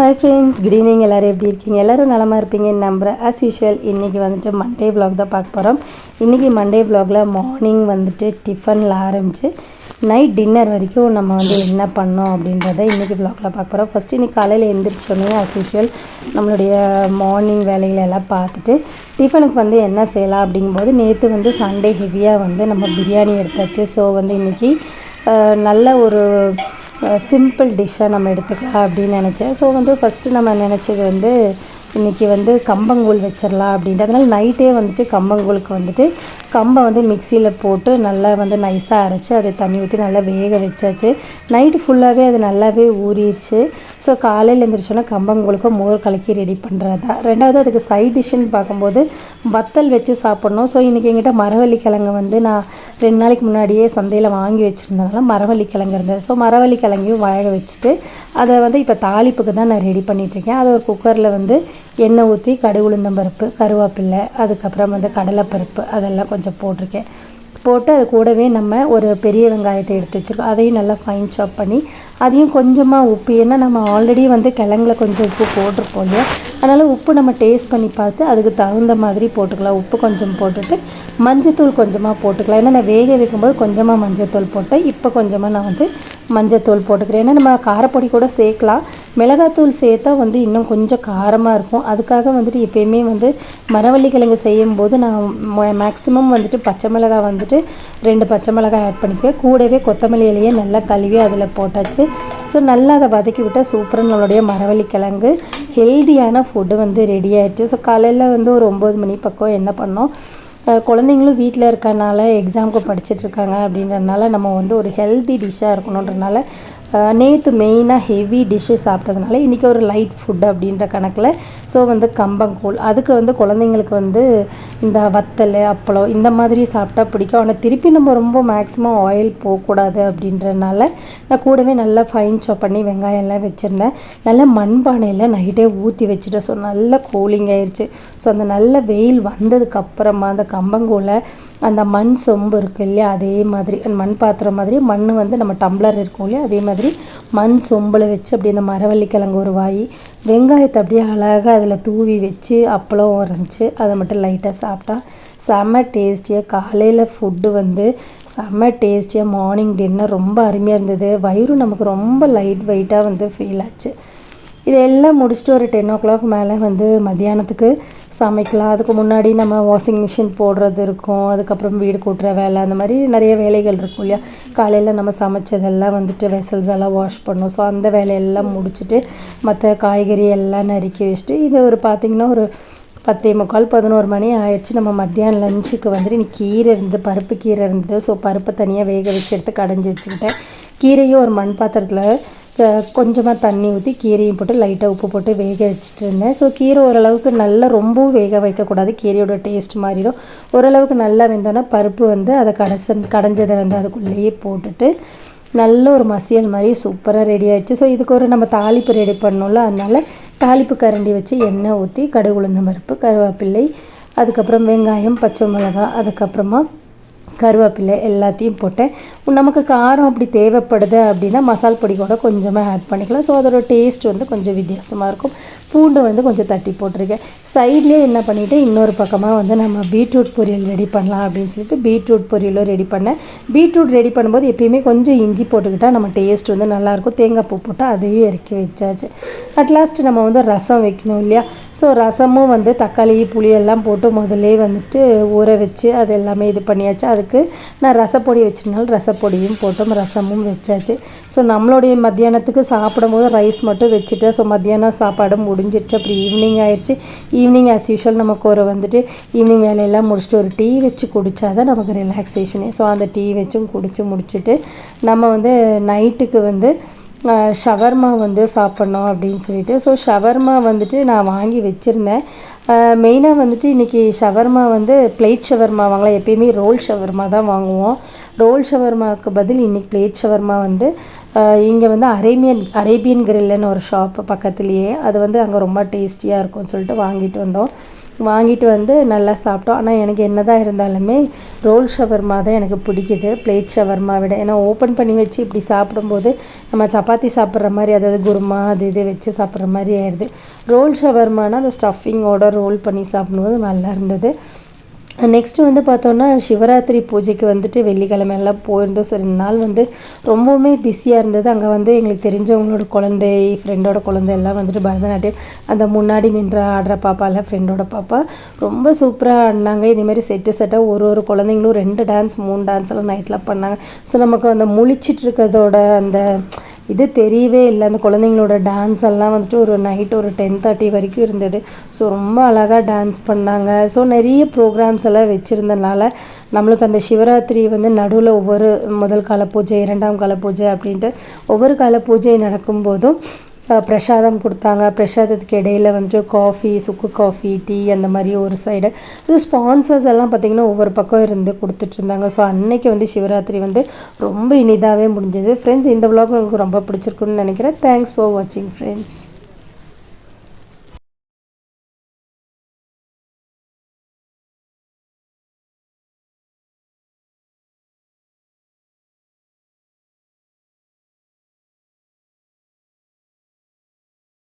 Hi friends good evening எல்லோரும் எப்படி இருக்கீங்க? எல்லோரும் நலமாக இருப்பீங்கன்னு நம்புகிறேன் ஆஸ் யூஷுவல் இன்றைக்கி வந்துட்டு மண்டே விலாக் தான் பார்க்க போகிறோம் இன்றைக்கி மண்டே விலாகில் மார்னிங் வந்துட்டு டிஃபனில் ஆரம்பித்து நைட் டின்னர் வரைக்கும் நம்ம வந்து என்ன பண்ணோம் அப்படின்றத இன்றைக்கி விலாகில் பார்க்க போகிறோம் ஃபஸ்ட்டு இன்றைக்கி காலையில் எழுந்திரிச்சோன்னே ஆஸ் யூஷுவல் நம்மளுடைய மார்னிங் வேலைகளை எல்லாம் பார்த்துட்டு டிஃபனுக்கு வந்து என்ன செய்யலாம் அப்படிங்கும்போது நேற்று வந்து சண்டே ஹெவியாக வந்து நம்ம பிரியாணி எடுத்தாச்சு. ஸோ வந்து இன்றைக்கி நல்ல ஒரு சிம்பிள் டிஷ்ஷாக நம்ம எடுத்துக்கலாம் அப்படின்னு நினச்சேன். ஸோ வந்து ஃபஸ்ட்டு நம்ம நினச்சது வந்து இன்றைக்கி வந்து கம்பங்கூழ் வச்சிடலாம் அப்படின்ட்டு. அதனால் நைட்டே வந்துட்டு கம்பங்கூழுக்கு வந்துட்டு கம்பை வந்து மிக்சியில் போட்டு நல்லா வந்து நைஸாக அரைச்சி அதை தண்ணி ஊற்றி நல்லா வேக வச்சாச்சு. நைட்டு ஃபுல்லாகவே அது நல்லாவே ஊறிடுச்சு ஸோ காலையில் எழுந்திரிச்சோன்னா கம்பங்கூழுக்கு மோர் கலக்கி ரெடி பண்ணுறது தான் ரெண்டாவது அதுக்கு சைட் டிஷ்ஷுன்னு பார்க்கும்போது வத்தல் வச்சு சாப்பிட்ணும். ஸோ இன்றைக்கி எங்கிட்ட மரவள்ளி கிழங்கு வந்து நான் ரெண்டு நாளைக்கு முன்னாடியே சந்தையில் வாங்கி வச்சுருந்ததுனால மரவள்ளி கிழங்கு இருந்தது. ஸோ மரவள்ளி கிழங்கையும் வேக வச்சுட்டு அதை வந்து இப்போ தாளிப்புக்கு தான் நான் ரெடி பண்ணிகிட்ருக்கேன் அதை ஒரு குக்கரில் வந்து எண்ணெய் ஊற்றி கடுகு உளுந்தம் பருப்பு கருவேப்பில்லை அதுக்கப்புறம் வந்து கடலைப்பருப்பு அதெல்லாம் கொஞ்சம் போட்டிருக்கேன். போட்டு அது கூடவே நம்ம ஒரு பெரிய வெங்காயத்தை எடுத்து வச்சுருக்கோம். அதையும் நல்லா ஃபைன் சாப் பண்ணி அதையும் கொஞ்சமாக உப்பு. ஏன்னா நம்ம ஆல்ரெடி வந்து கிழங்குல கொஞ்சம் உப்பு போட்டிருப்போம் இல்லையா? அதனால் உப்பு நம்ம டேஸ்ட் பண்ணி பார்த்து அதுக்கு தகுந்த மாதிரி போட்டுக்கலாம். உப்பு கொஞ்சம் போட்டுட்டு மஞ்சத்தூள் கொஞ்சமாக போட்டுக்கலாம். ஏன்னா நான் வேக வைக்கும்போது கொஞ்சமாக மஞ்சத்தூள் போட்டேன். இப்போ கொஞ்சமாக நான் வந்து மஞ்சத்தூள் போட்டுக்கிறேன். ஏன்னா நம்ம காரப்பொடி கூட சேர்க்கலாம். மிளகாத்தூள் சேர்த்தா வந்து இன்னும் கொஞ்சம் காரமாக இருக்கும். அதுக்காக வந்துட்டு எப்பயுமே வந்து மரவள்ளி கிழங்கு செய்யும்போது நான் மேக்ஸிமம் வந்துட்டு பச்சை மிளகாய் வந்துட்டு ரெண்டு பச்சை மிளகாய் ஆட் பண்ணிக்குவேன். கூடவே கொத்தமல்லி இலையை நல்லா கழுவி அதில் போட்டாச்சு. ஸோ நல்லா அதை வதக்கி விட்டால் சூப்பராக நம்மளுடைய மரவள்ளி கிழங்கு ஹெல்தியான ஃபுட்டு வந்து ரெடி ஆயிடுச்சு. ஸோ காலையில் வந்து ஒரு ஒம்பது மணி பக்கம் என்ன பண்ணோம்? குழந்தைங்களும் வீட்டில் இருக்கறனால எக்ஸாமுக்கு படிச்சுட்டு இருக்காங்க அப்படின்றதுனால நம்ம வந்து ஒரு ஹெல்தி டிஷ்ஷாக இருக்கணுன்றனால நேற்று மெயினாக ஹெவி டிஷ்ஷு சாப்பிட்டதுனால இன்றைக்கி ஒரு லைட் ஃபுட் அப்படின்ற கணக்கில் ஸோ வந்து கம்பங்கூழ். அதுக்கு வந்து குழந்தைங்களுக்கு வந்து இந்த வத்தல் அப்பளம் இந்த மாதிரி சாப்பிட்டா பிடிக்கும். ஆனால் திருப்பி நம்ம ரொம்ப மேக்ஸிமம் ஆயில் போகக்கூடாது அப்படின்றனால நான் கூடவே நல்லா ஃபைன் சாப் பண்ணி வெங்காயம் எல்லாம் வச்சுருந்தேன். நல்லா மண்பானையில் நைட்டே ஊற்றி வச்சுட்டேன். ஸோ நல்லா கூலிங் ஆயிடுச்சு ஸோ அந்த நல்ல வெயில் வந்ததுக்கப்புறமா அந்த கம்பங்கூழை அந்த மண் சொம்பு இருக்கு இல்லையா அதே மாதிரி அந்த மண் பாத்திரம் மாதிரி மண் வந்து நம்ம டம்ளர் இருக்கும் இல்லையா அதே மாதிரி மண் சொம்பில் வச்சு அப்படியே அந்த மரவள்ளி கிழங்கு ஒரு வாய் வெங்காயத்தை அப்படியே அழகாக அதில் தூவி வச்சு அப்பளம் இருந்துச்சு அதை மட்டும் லைட்டாக சாப்பிட்டா செம்ம டேஸ்டியாக காலையில் ஃபுட்டு வந்து செம்ம டேஸ்டியாக மார்னிங் டின்னர் ரொம்ப அருமையாக இருந்தது. வயிறும் நமக்கு ரொம்ப லைட் வெயிட்டாக வந்து ஃபீல் ஆச்சு. இதெல்லாம் முடிச்சுட்டு ஒரு டென் ஓ கிளாக் மேலே வந்து மத்தியானத்துக்கு சமைக்கலாம். அதுக்கு முன்னாடி நம்ம வாஷிங் மிஷின் போடுறது இருக்கும். அதுக்கப்புறம் வீடு கூட்டுற வேலை அந்த மாதிரி நிறைய வேலைகள் இருக்கும் இல்லையா? காலையில் நம்ம சமைச்சதெல்லாம் வந்துட்டு வெசல்ஸ் எல்லாம் வாஷ் பண்ணோம். ஸோ அந்த வேலையெல்லாம் முடிச்சுட்டு மற்ற காய்கறி எல்லாம் நறுக்கி வச்சுட்டு இது ஒரு பார்த்திங்கன்னா ஒரு பத்தே முக்கால் பதினோரு மணி ஆயிடுச்சு. நம்ம மத்தியானம் லஞ்சுக்கு வந்துட்டு இன்னைக்கு கீரை இருந்தது பருப்பு கீரை இருந்தது. ஸோ பருப்பை தனியாக வேக வச்சு எடுத்து கடைஞ்சி வச்சுக்கிட்டேன். கீரையும் ஒரு மண் பாத்திரத்தில் கொஞ்சமாக தண்ணி ஊற்றி கீரையும் போட்டு லைட்டாக உப்பு போட்டு வேக வச்சுட்டு இருந்தேன். ஸோ கீரை ஓரளவுக்கு நல்லா ரொம்பவும் வேக வைக்கக்கூடாது. கீரையோட டேஸ்ட் மாறிடும். ஓரளவுக்கு நல்லா வெந்தோன்னா பருப்பு வந்து அதை கடைச கடைஞ்சதை வந்து அதுக்குள்ளேயே போட்டுட்டு நல்ல ஒரு மசியல் மாதிரி சூப்பராக ரெடி ஆயிடுச்சு. ஸோ இதுக்கு ஒரு நம்ம தாளிப்பு ரெடி பண்ணோம்ல அதனால் தாளிப்பு கரண்டி வச்சு எண்ணெய் ஊற்றி கடுகு உளுந்தம் பருப்பு கருவேப்பிள்ளை அதுக்கப்புறம் வெங்காயம் பச்சை மிளகாய் அதுக்கப்புறமா கருவேப்பிலை எல்லாத்தையும் போட்டேன் நமக்கு காரம் அப்படி தேவைப்படுது அப்படின்னா மசால் பொடி கூட கொஞ்சமாக ஆட் பண்ணிக்கலாம். ஸோ அதோட டேஸ்ட் வந்து கொஞ்சம் வித்தியாசமாக இருக்கும். பூண்டு வந்து கொஞ்சம் தட்டி போட்டிருக்கேன். சைட்லேயே என்ன பண்ணிவிட்டு இன்னொரு பக்கமாக வந்து நம்ம பீட்ரூட் பொரியல் ரெடி பண்ணலாம் அப்படின்னு சொல்லிட்டு பீட்ரூட் பொரியலும் ரெடி பண்ணேன். பீட்ரூட் ரெடி பண்ணும்போது எப்பயுமே கொஞ்சம் இஞ்சி போட்டுக்கிட்டால் நம்ம டேஸ்ட் வந்து நல்லாயிருக்கும். தேங்காய் பூ போட்டு அதையும் இறக்கி வச்சாச்சு. அட்லாஸ்ட் நம்ம வந்து ரசம் வைக்கணும் இல்லையா? ஸோ ரசமும் வந்து தக்காளி புளி எல்லாம் போட்டு முதல்லே வந்துட்டு ஊற வச்சு அது எல்லாமே இது பண்ணியாச்சு. அதுக்கு நான் ரசப்பொடி வச்சிருந்தாலும் ரசப்பொடியும் போட்டோம் ரசமும் வச்சாச்சு. ஸோ நம்மளுடைய மத்தியானத்துக்கு சாப்பிடும்போது ரைஸ் மட்டும் வச்சுட்டேன் ஸோ மத்தியானம் சாப்பாடு முடிஞ்சிருச்சு. அப்புறம் ஈவினிங் ஆயிடுச்சு ஈவினிங் ஆஸ் யூஷுவல் நமக்கு ஒரு வந்துட்டு ஈவினிங் வேலையெல்லாம் முடிச்சுட்டு ஒரு டீ வச்சு குடித்தா தான் நமக்கு ரிலாக்ஸேஷனே ஸோ அந்த டீ வச்சும் குடித்து முடிச்சுட்டு நம்ம வந்து நைட்டுக்கு வந்து ஷவர்மா வந்து சாப்பிட்ணும் அப்படின்னு சொல்லிட்டு. ஸோ ஷவர்மா வந்துட்டு நான் வாங்கி வச்சுருந்தேன். மெயினாக வந்துட்டு இன்றைக்கி ஷவர்மா வந்து பிளேட் ஷவர்மா வாங்கலாம். எப்பயுமே ரோல் ஷவர்மா தான் வாங்குவோம். ரோல் ஷவர்மாவுக்கு பதில் இன்றைக்கி பிளேட் ஷவர்மா வந்து இங்கே வந்து அரேபியன் அரேபியன் கிரில்லுன்னு ஒரு ஷாப் பக்கத்துலேயே. அது வந்து அங்கே ரொம்ப டேஸ்டியாக இருக்கும்னு சொல்லிட்டு வாங்கிட்டு வந்தோம். வாங்கிட்டு வந்து நல்லா சாப்பிட்டோம். ஆனால் எனக்கு என்ன தான் இருந்தாலுமே ரோல் ஷவர்மா தான் எனக்கு பிடிக்குது. பிளேட் ஷவர்மா விட. ஏன்னா ஓப்பன் பண்ணி வச்சு இப்படி சாப்பிடும்போது நம்ம சப்பாத்தி சாப்பிட்ற மாதிரி அதாவது குருமா அது இது வச்சு சாப்பிட்ற மாதிரி ஆயிடுது. ரோல் ஷவர்மானா அந்த ஸ்டஃபிங்கோட ரோல் பண்ணி சாப்பிடும்போது நல்லா இருந்தது. நெக்ஸ்ட்டு வந்து பார்த்தோன்னா சிவராத்திரி பூஜைக்கு வந்துட்டு வெள்ளிக்கிழமை எல்லாம் போயிருந்தோம். ஸோ ரெண்டு நாள் வந்து ரொம்பவுமே பிஸியாக இருந்தது. அங்கே வந்து எங்களுக்கு தெரிஞ்சவங்களோட குழந்தை ஃப்ரெண்டோட குழந்தை எல்லாம் வந்துட்டு பரதநாட்டியம். அந்த முன்னாடி நின்ற ஆடுற பாப்பா இல்லை ஃப்ரெண்டோட பாப்பா ரொம்ப சூப்பராக ஆடினாங்க. இதேமாரி செட்டு செட்டாக ஒரு ஒரு குழந்தைங்களும் ரெண்டு டான்ஸ் மூணு டான்ஸ் எல்லாம் நைட்டில் பண்ணாங்க. ஸோ நமக்கு அந்த முழிச்சிட்டு இருக்கிறதோட அந்த இது தெரியவே இல்லை. அந்த குழந்தைங்களோட டான்ஸ் எல்லாம் வந்துட்டு ஒரு நைட் ஒரு டென் தேர்ட்டி வரைக்கும் இருந்தது. ஸோ ரொம்ப அழகாக டான்ஸ் பண்ணாங்க. ஸோ நிறைய ப்ரோக்ராம்ஸ் எல்லாம் வச்சுருந்தனால நம்மளுக்கு அந்த சிவராத்திரி வந்து நடுவில் ஒவ்வொரு முதல் கால பூஜை இரண்டாம் கால பூஜை அப்படின்ட்டு ஒவ்வொரு கால பூஜை நடக்கும்போதும் பிரசாதம் கொடுத்தாங்க. பிரசாதத்துக்கு இடையில வந்துட்டு காஃபி சுக்கு காஃபி டீ அந்த மாதிரி ஒரு சைடு இது ஸ்பான்சர்ஸ் எல்லாம் பார்த்திங்கன்னா ஒவ்வொரு பக்கம் இருந்து கொடுத்துட்ருந்தாங்க ஸோ அன்னைக்கு வந்து சிவராத்திரி வந்து ரொம்ப இனிதாகவே முடிஞ்சது. ஃப்ரெண்ட்ஸ் இந்த vlog உங்களுக்கு ரொம்ப பிடிச்சிருக்குன்னு நினைக்கிறேன். தேங்க்ஸ் ஃபார் வாட்சிங் ஃப்ரெண்ட்ஸ்